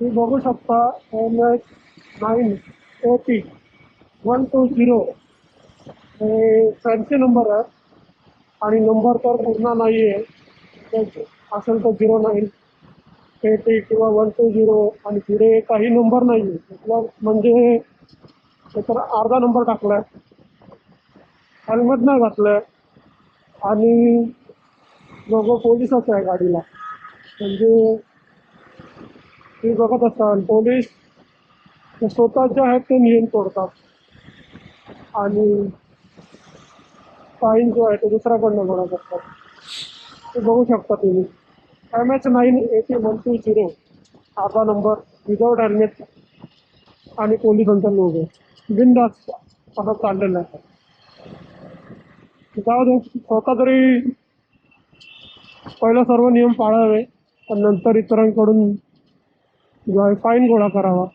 तुम्ही बघू शकता M H nine eighty one two zero. हे फॅन्सी नंबर आहे. आणि नंबर तर पूर्ण नाही आहे असेल तर झिरो नाईन एटी किंवा वन टू झिरो. आणि पुढे काही नंबर नाही आहे मतलब म्हणजे हे तर अर्धा नंबर टाकला आहे हेल्मेट नाही घातलं आहे आणि दोघं पोलिसच आहे गाडीला. म्हणजे ते बघत असाल पोलीस स्वतः जे आहेत ते नियम तोडतात. आणि फाईन जो आहे तो दुसऱ्याकडनं गोळा करतात ते बघू शकता तुम्ही. M H nine eighty one two zero आधा नंबर विदाऊट हेल्मेट आणि पोलिसांचा लोगो बिनधास्त असं चाललेलं आहे. जाऊ दे स्वतः तरी पहिला सर्व नियम पाळावे पण नंतर इतरांकडून जो आहे फाईन गोळा करावा.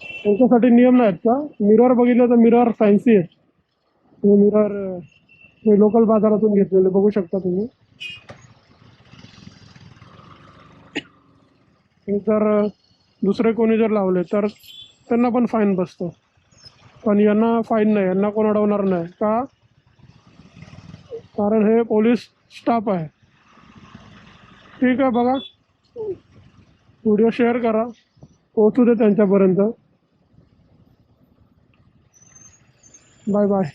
त्यांच्यासाठी नियम नाहीत का? मिरर बघितलं तर मिरर फॅन्सी आहेत. हे मिरर हे लोकल बाजारातून घेतलेले बघू शकता तुम्ही. जर दुसरे कोणी जर लावले तर त्यांना पण फाईन बसतो. पण यांना फाईन नाही यांना कोण अडवणार नाही. का? कारण हे पोलीस स्टाफ आहे. ठीक आहे बघा. व्हिडिओ शेअर करा. पोहोचू दे त्यांच्यापर्यंत. Bye bye.